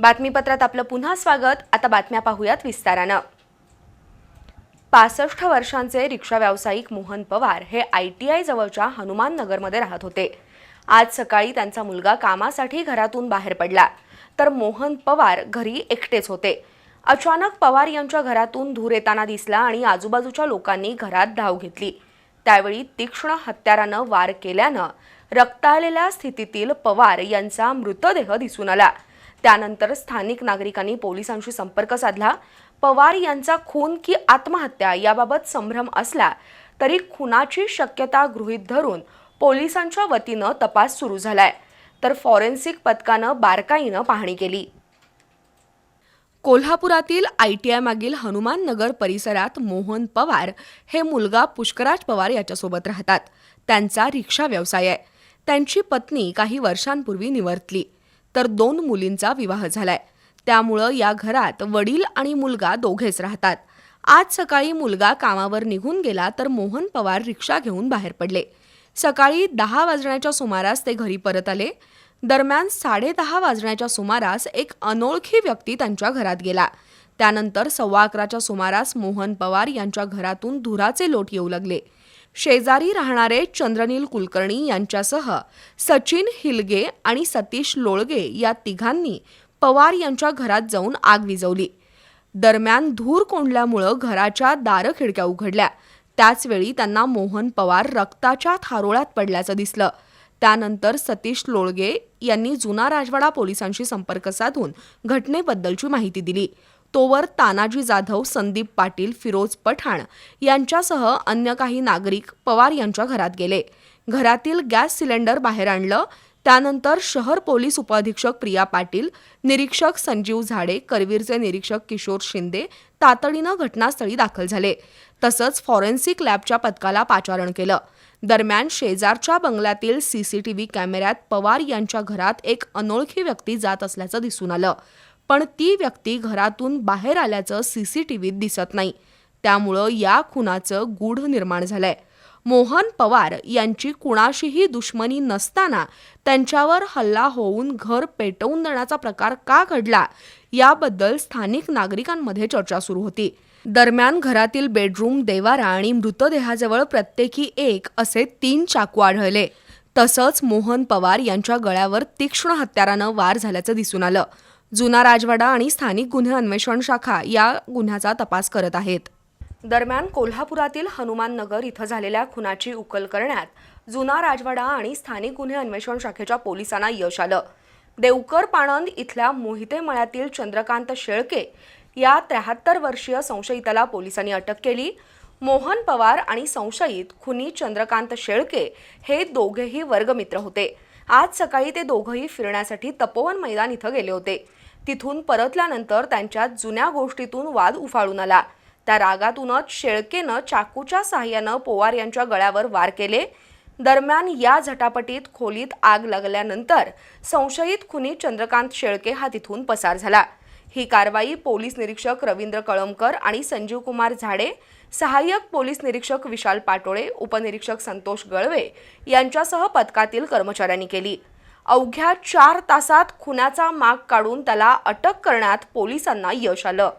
बातमीपत्रात आपलं पुन्हा स्वागत. आता बातम्या पाहूयात विस्तारानं. पासष्ट वर्षांचे रिक्षा व्यावसायिक मोहन पवार हे आय टी आय जवळच्या हनुमान नगरमध्ये राहत होते. आज सकाळी त्यांचा मुलगा कामासाठी घरातून बाहेर पडला. तर मोहन पवार घरी एकटेच होते. अचानक पवार यांच्या घरातून धूर येताना दिसला आणि आजूबाजूच्या लोकांनी घरात धाव घेतली. त्यावेळी तीक्ष्ण हत्यारानं वार केल्यानं रक्ताळलेल्या स्थितीतील पवार यांचा मृतदेह दिसून आला. त्यानंतर स्थानिक नागरिकांनी पोलिसांशी संपर्क साधला. पवार यांचा खून की आत्महत्या याबाबत संभ्रम असला तरी खुनाची शक्यता गृहीत धरून पोलिसांच्या वतीनं तपास सुरू झालाय. तर फॉरेन्सिक पथकानं बारकाईनं पाहणी केली. कोल्हापुरातील आय टी आय मागील हनुमान नगर परिसरात मोहन पवार हे मुलगा पुष्कराज पवार याच्यासोबत राहतात. त्यांचा रिक्षा व्यवसाय आहे. त्यांची पत्नी काही वर्षांपूर्वी निवर्तली. तर दोन मुलींचा विवाह झालाय. त्यामुळं या घरात वडील आणि मुलगा दोघेच राहतात. आज सकाळी मुलगा कामावर निघून गेला तर मोहन पवार रिक्षा घेऊन बाहेर पडले. सकाळी दहा वाजण्याच्या सुमारास ते घरी परत आले. दरम्यान साडेदहा वाजण्याच्या सुमारास एक अनोळखी व्यक्ती त्यांच्या घरात गेला. त्यानंतर सव्वा अकराच्या सुमारास मोहन पवार यांच्या घरातून धुराचे लोट येऊ लागले. शेजारी राहणारे चंद्रनील कुलकर्णी यांच्यासह सचिन हिलगे आणि सतीश लोळगे या तिघांनी पवार यांच्या घरात जाऊन आग विझवली. दरम्यान धूर कोंडल्यामुळं घराच्या दारखिडक्या उघडल्या. त्याचवेळी त्यांना मोहन पवार रक्ताच्या थारोळ्यात पडल्याचं दिसलं. त्यानंतर सतीश लोळगे यांनी जुना राजवाडा पोलिसांशी संपर्क साधून घटनेबद्दलची माहिती दिली. तोवर तानाजी जाधव संदीप पाटील फिरोज पठाण यांच्यासह अन्य काही नागरिक पवार यांच्या घरात गेले. घरातील गॅस सिलेंडर बाहेर आणलं. त्यानंतर शहर पोलीस उपअधीक्षक प्रिया पाटील निरीक्षक संजीव झाडे करवीरचे निरीक्षक किशोर शिंदे तातडीनं घटनास्थळी दाखल झाले. तसंच फॉरेन्सिक लॅबच्या पथकाला पाचारण केलं. दरम्यान शेजारच्या बंगल्यातील सीसीटीव्ही कॅमेऱ्यात पवार यांच्या घरात एक अनोळखी व्यक्ती जात असल्याचं दिसून आलं. पण ती व्यक्ती घरातून बाहेर आल्याचं सी सी टी व्हीत दिसत नाही. त्यामुळं या खुनाचं गूढ निर्माण झालंय. मोहन पवार यांची कुणाशीही दुश्मनी नसताना त्यांच्यावर हल्ला होऊन घर पेटवून देण्याचा प्रकार का घडला याबद्दल स्थानिक नागरिकांमध्ये चर्चा सुरू होती. दरम्यान घरातील बेडरूम देवारा आणि मृतदेहाजवळ प्रत्येकी एक असे तीन चाकू आढळले. तसंच मोहन पवार यांच्या गळ्यावर तीक्ष्ण हत्यारानं वार झाल्याचं दिसून आलं. जुना राजवाडा आणि स्थानिक गुन्हे अन्वेषण शाखा या गुन्ह्याचा तपास करत आहेत. दरम्यान कोल्हापुरातील हनुमान नगर इथं झालेल्या खुनाची उकल करण्यात जुना राजवाडा आणि स्थानिक गुन्हे अन्वेषण शाखेच्या पोलिसांना यश आलं. देवकर पाणंद इथल्या मोहिते मळ्यातील चंद्रकांत शेळके या त्र्याहत्तर वर्षीय संशयिताला पोलिसांनी अटक केली. मोहन पवार आणि संशयित खुनी चंद्रकांत शेळके हे दोघेही वर्गमित्र होते. आज सकाळी ते दोघंही फिरण्यासाठी तपोवन मैदान इथं गेले होते. तिथून परतल्यानंतर त्यांच्यात जुन्या गोष्टीतून वाद उफाळून आला. त्या रागातूनच शेळकेनं चाकूच्या साह्यानं पोवार यांच्या गळ्यावर वार केले. दरम्यान या झटापटीत खोलीत आग लागल्यानंतर संशयित खुनी चंद्रकांत शेळके हा तिथून पसार झाला. ही कारवाई पोलीस निरीक्षक रवींद्र कळमकर आणि संजीव कुमार झाडे सहाय्यक पोलीस निरीक्षक विशाल पाटोळे उपनिरीक्षक संतोष गळवे यांच्यासह पथकातील कर्मचाऱ्यांनी केली. अवघ्या चार तासात खुनाचा माग काढून त्याला अटक करण्यात पोलिसांना यश आलं.